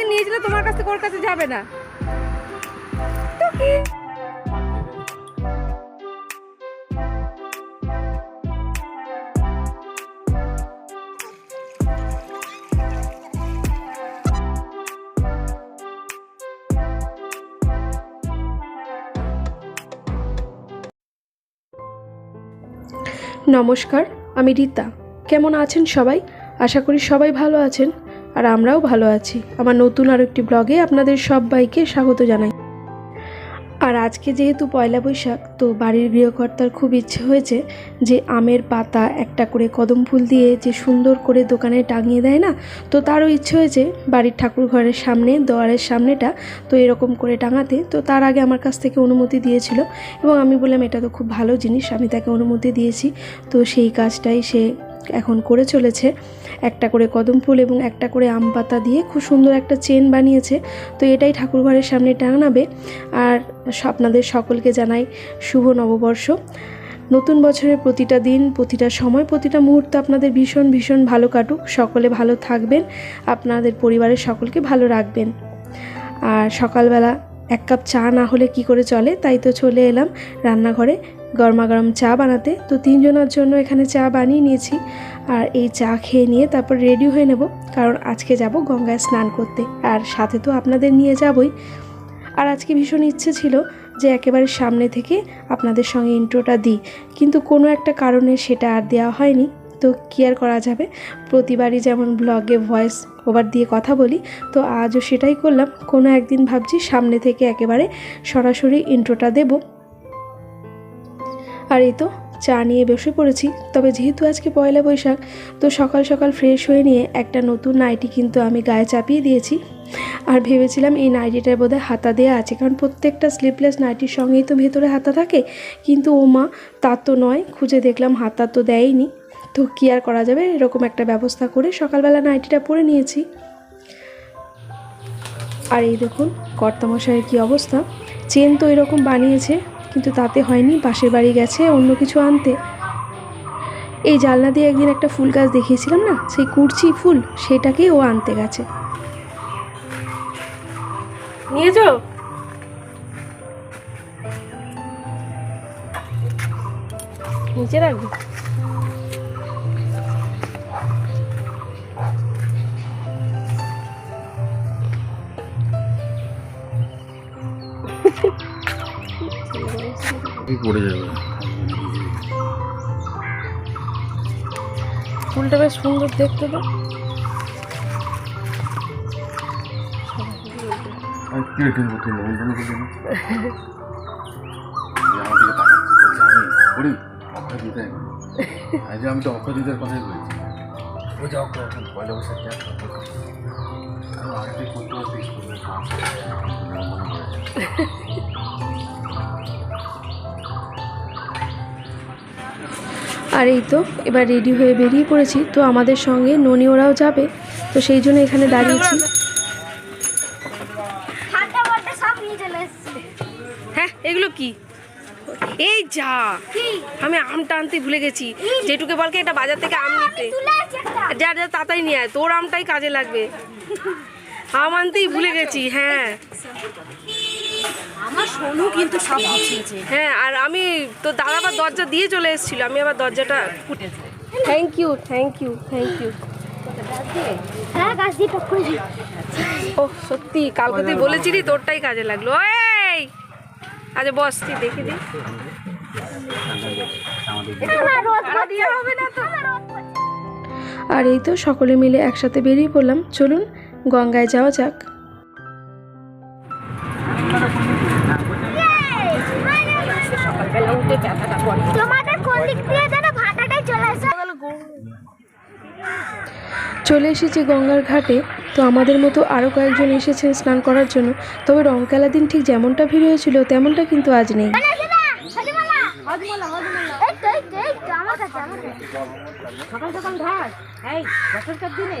একদিন নিয়েছিলে তোমার কাছে, ওর কাছে যাবে না। নমস্কার, আমি রীতা। কেমন আছেন সবাই? আশা করি সবাই ভালো আছেন। আর আমরাও ভালো আছি। আমার নতুন আর একটি ব্লগে আপনাদের সবাইকে স্বাগত জানাই। আর আজকে যেহেতু পয়লা বৈশাখ, তো বাড়ির গৃহকর্তার খুব ইচ্ছে হয়েছে যে আমের পাতা একটা করে কদম ফুল দিয়ে যে সুন্দর করে দোকানে টাঙিয়ে দেয় না, তো তারও ইচ্ছে হয়েছে বাড়ির ঠাকুর ঘরের সামনে, দোয়ারের সামনেটা তো এরকম করে টাঙাতে। তো তার আগে আমার কাছ থেকে অনুমতি দিয়েছিল এবং আমি বললাম, এটা তো খুব ভালো জিনিস, আমি তাকে অনুমতি দিয়েছি। তো সেই কাজটাই সে এখন করে চলেছে। একটা করে কদম ফুল এবং একটা করে আম পাতা দিয়ে খুব সুন্দর একটা চেন বানিয়েছে। তো এটাই ঠাকুর ঘরের সামনে টাঙাবে। আর আপনাদের সকলকে জানাই শুভ নববর্ষ। নতুন বছরের প্রতিটা দিন, প্রতিটা সময়, প্রতিটা মুহূর্ত আপনাদের ভীষণ ভীষণ ভালো কাটুক। সকলে ভালো থাকবেন। আপনাদের পরিবারের সকলকে ভালো রাখবেন। আর সকালবেলা এক কাপ চা না হলে কি করে চলে? তাই তো চলে এলাম রান্নাঘরে। গরমা গরম চা বানাতে। তো তিনজনের জন্য এখানে চা বানিয়ে নিয়েছি। আর এই চা খেয়ে নিয়ে তারপর রেডি হয়ে নেব। কারণ আজকে যাব গঙ্গায় স্নান করতে। আর সাথে তো আপনাদের নিয়ে যাবই। আর আজকে ভীষণ ইচ্ছে ছিল যে একেবারে সামনে থেকে আপনাদের সঙ্গে ইন্ট্রোটা দিই। কিন্তু কোনো একটা কারণে সেটা আর দেওয়া হয়নি। তো কি আর করা যাবে? প্রতিবারই যেমন ব্লগে ভয়েস ওভার দিয়ে কথা বলি, তো আজও সেটাই করলাম। কোনো একদিন ভাবছি সামনে থেকে একেবারে সরাসরি ইন্ট্রোটা দেব। আর এই তো চা নিয়ে বসে পড়েছি। তবে যেহেতু আজকে পয়লা বৈশাখ, তো সকাল সকাল ফ্রেশ হয়ে নিয়ে একটা নতুন নাইটি কিন্তু আমি গায়ে চাপিয়ে দিয়েছি। আর ভেবেছিলাম এই নাইটিটার বোধহয় হাতা দেওয়া আছে, কারণ প্রত্যেকটা স্লিপলেস নাইটির সঙ্গেই তো ভেতরে হাতা থাকে। কিন্তু ও মা তার তো নয়, খুঁজে দেখলাম হাতা তো দেয়নি। তো কী আর করা যাবে? এরকম একটা ব্যবস্থা করে সকালবেলা নাইটিটা পরে নিয়েছি। আর এই দেখুন, কর্তামশাইয়ের কী অবস্থা। চেন তো এরকম বানিয়েছে, কিন্তু তাতে হয়নি, পাশের বাড়ি গেছে, অন্য কিছু আনতে। এই জালনা দিয়ে একদিন একটা ফুল গাছ দেখিয়েছিলাম না? সেই কুরচি ফুল, সেটাকেই ও আনতে গেছে। নিয়েছো? নিচে রাখবি। কি পড়ে যাবে। ফুলটা বেশ সুন্দর দেখতে তো। আমি তো অক্ষয় দিতের কথাই বলছি। ওই যে অক্ষয় এখন পয়লা বৈশাখ করতে আর এই তো এবার রেডি হয়ে বেরিয়ে পড়েছি। তো আমাদের সঙ্গে ননি ওরাও যাবে। তো সেই জন্য এখানে দাঁড়িয়েছি। ঠান্ডা বলতে সব নিয়ে চলে এসছে। হ্যাঁ এগুলো কি? এই যা আমি আমটা আনতে ভুলে গেছি। যেটুকে বলকে এটা বাজার থেকে আম নিতে। তুলে আছে যা যা তাড়াতাড়ি নিয়ে আয় তোর আমটাই কাজে লাগবে। আম আনতেই ভুলে গেছি হ্যাঁ। আমার সোনু কিন্তু সব হ্যাঁ আর আমি তো দাদা আবার দরজা দিয়ে চলে এসেছিল আমি আবার দরজাটা thank you thank you thank you হ্যাঁ ও সত্যি কালকে তুই বলেছিলি তোরটাই কাজে লাগল। এই! আচ্ছা বস তুই দেখে দিই। তো। আর এই তো সকলে মিলে একসাথে বেরিয়ে পড়লাম। চলুন গঙ্গায় যাওয়া যাক। ব্যথাটা তোমাদের কোন দিক দিয়ে যেন ভাটাটাই চলে আসে? চলে এসেছি গঙ্গার ঘাটে। তো আমাদের মতো আরও কয়েকজন এসেছেন স্নান করার জন্য। তবে রংকেলা দিন ঠিক যেমনটা ভিড় হয়েছিল তেমনটা কিন্তু আজ নেই। সকাল সকাল এই বছরকার দিনে।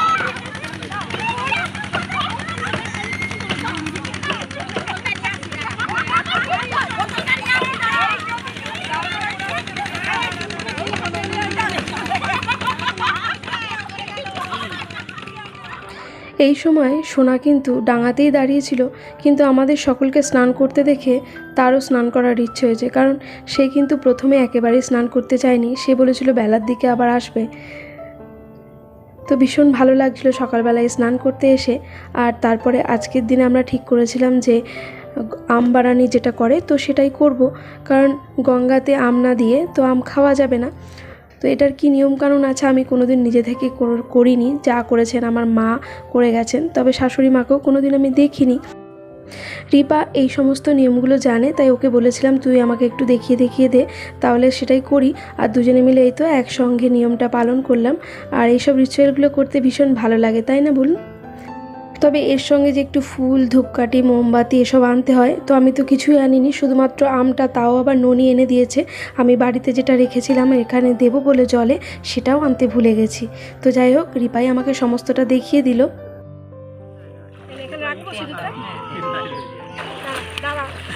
এই সময় সোনা কিন্তু ডাঙাতেই দাঁড়িয়েছিল, কিন্তু আমাদের সকলকে স্নান করতে দেখে তারও স্নান করার ইচ্ছে হয়েছে, কারণ সে কিন্তু প্রথমে একেবারেই স্নান করতে চায়নি। সে বলেছিল, বেলার দিকে আবার আসবে। তো ভীষণ ভালো লাগছিল সকালবেলায় স্নান করতে এসে। আর তারপরে আজকের দিনে আমরা ঠিক করেছিলাম যে, আম বাড়ানি যেটা করে, তো সেটাই করব। কারণ গঙ্গাতে আম না দিয়ে তো আম খাওয়া যাবে না। তো এটার কি নিয়মকানুন আছে আমি কোনোদিন নিজে থেকে কর- করিনি, যা করেছেন আমার মা করে গেছেন, তবে শাশুড়ি মাকেও কোনোদিন আমি দেখিনি। রিপা এই সমস্ত নিয়মগুলো জানে, তাই ওকে বলেছিলাম, তুই আমাকে একটু দেখিয়ে দেখিয়ে দে, তাহলে সেটাই করি। আর দুজনে মিলে এই তো একসঙ্গে নিয়মটা পালন করলাম। আর এইসব রিচুয়ালগুলো করতে ভীষণ ভালো লাগে, তাই না বলুন? তবে এর সঙ্গে যে একটু ফুল ধূপকাঠি মোমবাতি এসব আনতে হয় তো আমি তো কিছুই আনিনি। শুধুমাত্র আমটা তাও আবার ননি এনে দিয়েছে। আমি বাড়িতে যেটা রেখেছিলাম এখানে দেবো বলে জলে সেটাও আনতে ভুলে গেছি। তো যাই হোক রিপাই আমাকে সমস্তটা দেখিয়ে দিল।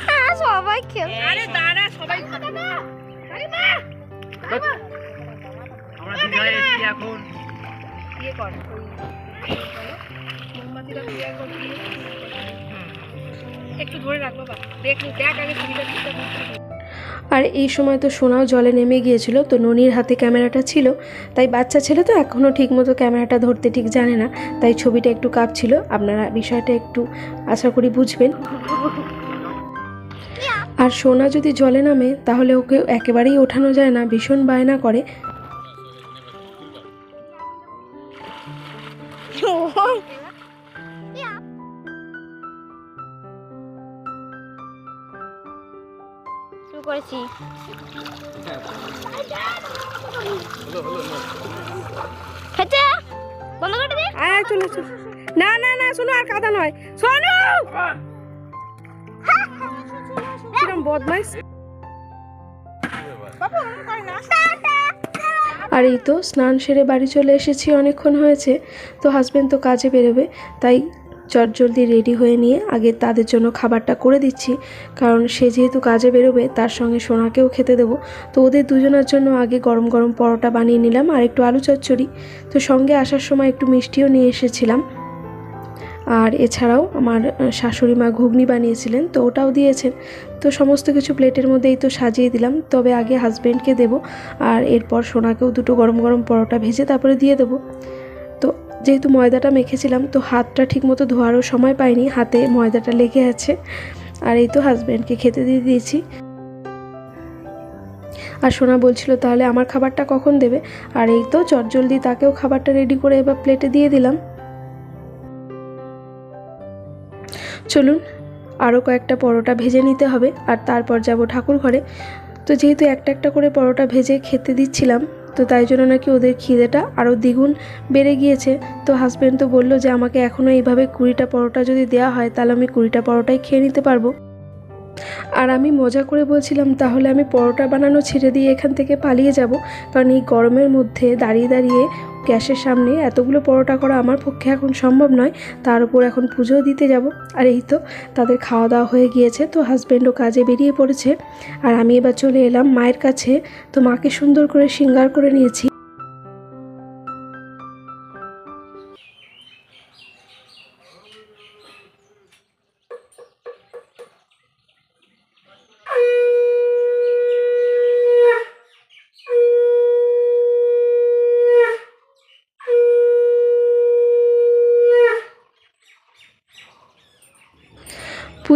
হ্যাঁ সবাই খেল আরে দাঁড়া সবাই আমরা দীঘায় এসেছি এখন। ইয়ে কর ওই মোমবাতিটা তুই একটু ধরে রাখ বাবা। দেখ দেখ আগে ছবিটা আর এই সময় তো সোনাও জলে নেমে গিয়েছিল তো ননির হাতে ক্যামেরাটা ছিল। তাই বাচ্চা ছেলে তো এখনও ঠিকমতো ক্যামেরাটা ধরতে ঠিক জানে না। তাই ছবিটা একটু কাঁপছিল। আপনারা বিষয়টা একটু আশা করি বুঝবেন। আর সোনা যদি জলে নামে তাহলে ওকে একেবারেই ওঠানো যায় না ভীষণ বায়না করে। শুরু করেছি। হচ্ছে বন্ধ করে দে। আয় চলে চল না না না, শোনো, আর কাদা নয়। শোনো! কিরম বদমাইশ। আর এই তো, স্নান সেরে বাড়ি চলে এসেছি, অনেকক্ষণ হয়েছে। তো হাজবেন্ড তো কাজে বেরোবে, তাই চটজলদি রেডি হয়ে নিয়ে আগে তাদের জন্য খাবারটা করে দিচ্ছি। কারণ সে যেহেতু কাজে বেরোবে, তার সঙ্গে সোনাকেও খেতে দেবো। তো ওদের দুজনের জন্য আগে গরম গরম পরোটা বানিয়ে নিলাম আর একটু আলু চচ্চড়ি। তো সঙ্গে আসার সময় একটু মিষ্টিও নিয়ে এসেছিলাম। আর এছাড়াও আমার শাশুড়ি মা ঘুগনি বানিয়েছিলেন, তো ওটাও দিয়েছেন। তো সমস্ত কিছু প্লেটের মধ্যেই তো সাজিয়ে দিলাম। তবে আগে হাজব্যান্ডকে দেবো আর এরপর সোনাকেও দুটো গরম গরম পরোটা ভেজে তারপরে দিয়ে দেবো। তো যেহেতু ময়দাটা মেখেছিলাম, তো হাতটা ঠিকমতো ধোয়ারও সময় পাইনি, হাতে ময়দাটা লেগে আছে। আর এই তো হাজব্যান্ডকে খেতে দিয়ে দিয়েছি। আর সোনা বলছিল, তাহলে আমার খাবারটা কখন দেবে? আর এই তো চটজলদি তাকেও খাবারটা রেডি করে এবার প্লেটে দিয়ে দিলাম। চলুন আরও কয়েকটা পরোটা ভেজে নিতে হবে, আর তারপর যাব ঠাকুর ঘরে তো যেহেতু একটা একটা করে পরোটা ভেজে খেতে দিচ্ছিলাম তো তাই জন্য নাকি ওদের খিদেটা আরও দ্বিগুণ বেড়ে গিয়েছে। তো হাজব্যান্ড তো বলল যে, আমাকে এখনও এইভাবে কুড়িটা পরোটা যদি দেওয়া হয়, তাহলে আমি কুড়িটা পরোটাই খেয়ে নিতে পারব। আর আমি মজা করে বলছিলাম, তাহলে আমি পরোটা বানানো ছেড়ে দিয়ে এখান থেকে পালিয়ে যাব। কারণ এই গরমের মধ্যে দাঁড়িয়ে দাঁড়িয়ে গ্যাসের সামনে এতগুলো পরোটা করা আমার পক্ষে এখন সম্ভব নয়। তার উপর এখন পুজোও দিতে যাব। আর এই তো তাদের খাওয়া দাওয়া হয়ে গিয়েছে। তো হাজব্যান্ডও কাজে বেরিয়ে পড়েছে। আর আমি এবার চলে এলাম মায়ের কাছে। তো মাকে সুন্দর করে শৃঙ্গার করে নিয়েছি।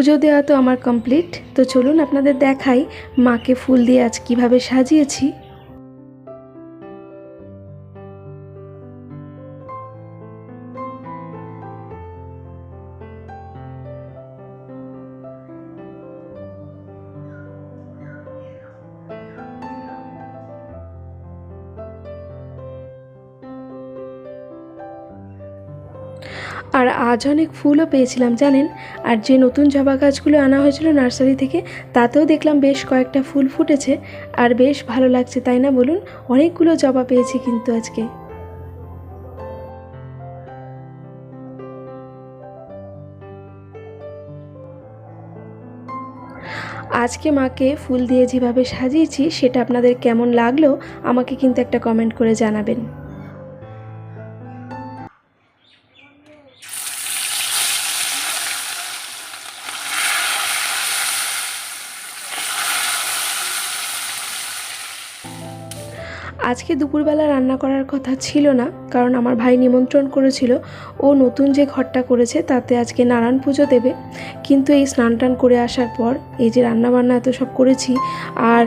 পুজো দেওয়া তো আমার কমপ্লিট তো চলুন আপনাদের দেখাই মাকে ফুল দিয়ে আজ কীভাবে সাজিয়েছি। আজ অনেক ফুলও পেয়েছিলাম, জানেন? আর যে নতুন জবা গাছগুলো আনা হয়েছিল নার্সারি থেকে, তাতেও দেখলাম বেশ কয়েকটা ফুল ফুটেছে। আর বেশ ভালো লাগছে, তাই না বলুন? অনেকগুলো জবা পেয়েছি কিন্তু আজকে। আজকে মাকে ফুল দিয়ে যেভাবে সাজিয়েছি, সেটা আপনাদের কেমন লাগল, আমাকে কিন্তু একটা কমেন্ট করে জানাবেন। আজকে দুপুরবেলা রান্না করার কথা ছিল না, কারণ আমার ভাই নিমন্ত্রণ করেছিল। ও নতুন যে ঘরটা করেছে, তাতে আজকে নারায়ণ পুজো দেবে। কিন্তু এই স্নান টান করে আসার পর, এই যে রান্না বান্না এত সব করেছি, আর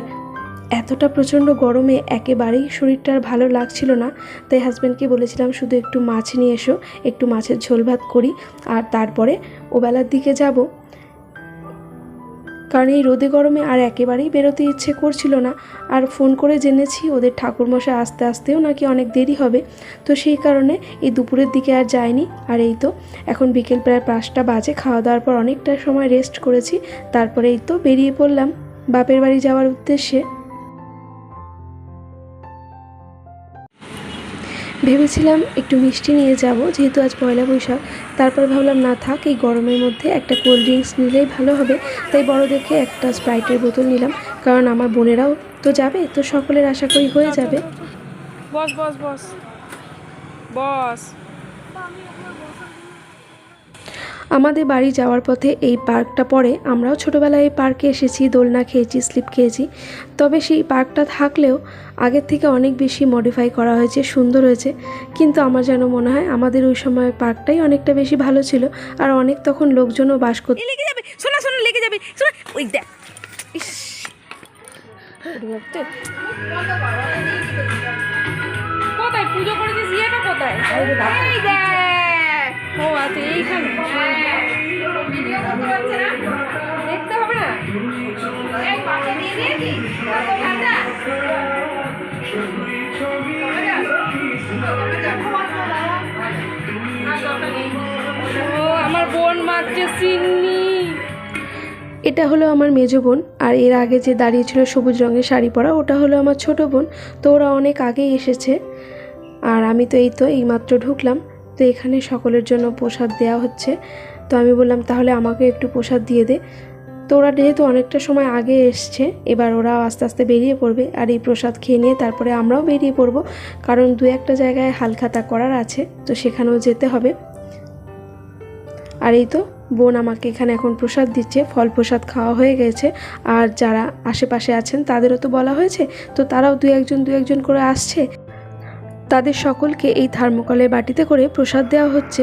এতটা প্রচণ্ড গরমে একেবারেই শরীরটা আর ভালো লাগছিল না। তাই হাজব্যান্ডকে বলেছিলাম, শুধু একটু মাছ নিয়ে এসো, একটু মাছের ঝোল ভাত করি, আর তারপরে ওবেলার দিকে যাব। কারণ এই রোদে গরমে আর একেবারেই বেরোতে ইচ্ছে করছিল না। আর ফোন করে জেনেছি ওদের ঠাকুরমশাই আস্তে আস্তেও নাকি অনেক দেরি হবে। তো সেই কারণে এই দুপুরের দিকে আর যায়নি আর এই তো, এখন বিকেল প্রায় পাঁচটা বাজে। খাওয়া দাওয়ার পর অনেকটা সময় রেস্ট করেছি। তারপরে এই তো বেরিয়ে পড়লাম। বাপের বাড়ি যাওয়ার উদ্দেশ্যে ভেবেছিলাম একটু মিষ্টি নিয়ে যাব যেহেতু আজ পয়লা বৈশাখ। তারপর ভাবলাম না থাক এই গরমের মধ্যে একটা কোল্ড ড্রিঙ্কস নিলেই ভালো হবে। তাই বড় দেখে একটা স্প্রাইটের বোতল নিলাম কারণ আমার বোনেরাও তো যাবে তো সকলের আশা করি হয়ে যাবে। বস বস বস। বস। আমাদের বাড়ি যাওয়ার পথে এই পার্কটা পড়ে। আমরাও ছোটোবেলায় এই পার্কে এসেছি দোলনা খেয়েছি স্লিপ খেয়েছি। তবে সেই পার্কটা থাকলেও আগের থেকে অনেক বেশি মডিফাই করা হয়েছে সুন্দর হয়েছে। কিন্তু আমার যেন মনে হয় আমাদের ওই সময় পার্কটাই অনেকটা বেশি ভালো ছিল। আর অনেক তখন লোকজনও বাস করত। লেগে যাবে! শোনা শোনা লেগে যাবে! শোনা! ওই দেখ। ইস! কোথায়? পুজো করেছিস? ইয়েটা কোথায়? এই দেখ! ও আচ্ছা এইখানে। দেখতে হবে না? এই পাশে দিয়ে দিয়েছিস আমার বোন মারছে এটা হলো আমার মেজো বোন, আর এর আগে যে দাঁড়িয়ে ছিল সবুজ রঙের শাড়ি পরা, ওটা হলো আমার ছোট বোন। তো ওরা অনেক আগেই এসেছে, আর আমি তো এই তো এইমাত্র ঢুকলাম। তো এখানে সকলের জন্য প্রসাদ দেওয়া হচ্ছে। তো আমি বললাম, তাহলে আমাকে একটু প্রসাদ দিয়ে দে। তো ওরা যেহেতু অনেকটা সময় আগে এসছে, এবার ওরা আস্তে আস্তে বেরিয়ে পড়বে আর এই প্রসাদ খেয়ে নিয়ে তারপরে আমরাও বেরিয়ে পড়ব। কারণ দু একটা জায়গায় হালখাতা করার আছে, তো সেখানেও যেতে হবে। আর এই তো, বোন আমাকে এখানে এখন প্রসাদ দিচ্ছে, ফল প্রসাদ খাওয়া হয়ে গেছে। আর যারা আশেপাশে আছেন তাদেরও তো বলা হয়েছে, তো তারাও দু একজন দু একজন করে আসছে। তাদের সকলকে এই থার্মোকলের বাটিতে করে প্রসাদ দেওয়া হচ্ছে।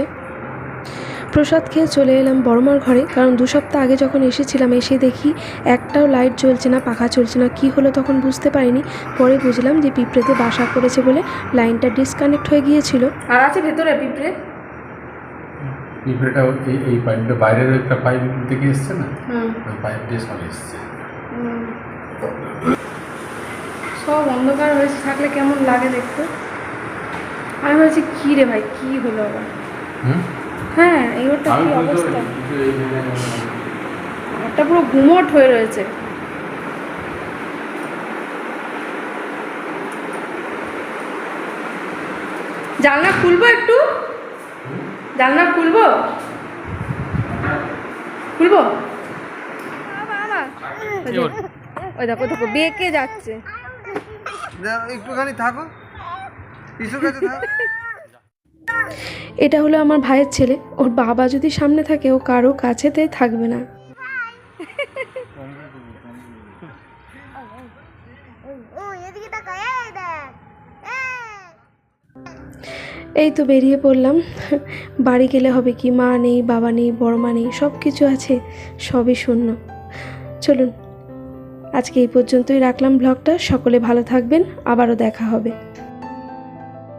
প্রসাদ খেয়ে চলে এলাম বড়মার ঘরে কারণ দু সপ্তাহ আগে যখন এসেছিলাম এসে দেখি একটাও লাইট জ্বলছে না পাখা চলছে না। কি হলো তখন বুঝতে পারিনি। পরে বুঝলাম যে পিঁপড়েতে বাসা করেছে বলে লাইনটা ডিসকানেক্ট হয়ে গিয়েছিল। আর আছে ভেতরে পিঁপড়ে? পিঁপড়েটা এই এই পাইপটা বাইরের একটা পাইপ থেকে এসছে না? ওই পাইপ দিয়ে সব এসছে। সব অন্ধকার হয়েছে থাকলে কেমন লাগে দেখতে? আমি ভাবছি কী রে ভাই কী হলো আবার? হুম? হ্যাঁ এই আমি কি অবস্থা? ঘরটা পুরো গুমট হয়ে রয়েছে। জানলা খুলবো একটু? জানলা খুলবো? খুলবো? ওই দেখো দেখো বেঁকে যাচ্ছে। একটুখানি থাকো। পিছুর কাছে থাকো এটা হলো আমার ভাইয়ের ছেলে। ওর বাবা যদি সামনে থাকে, ও কারও কাছেতে থাকবে না। এই তো বেরিয়ে পড়লাম। বাড়ি গেলে হবে কি? মা নেই, বাবা নেই, বড় মা নেই সব কিছু আছে, সবই শূন্য। চলুন, আজকে এই পর্যন্তই রাখলাম ব্লগটা সকলে ভালো থাকবেন, আবারও দেখা হবে।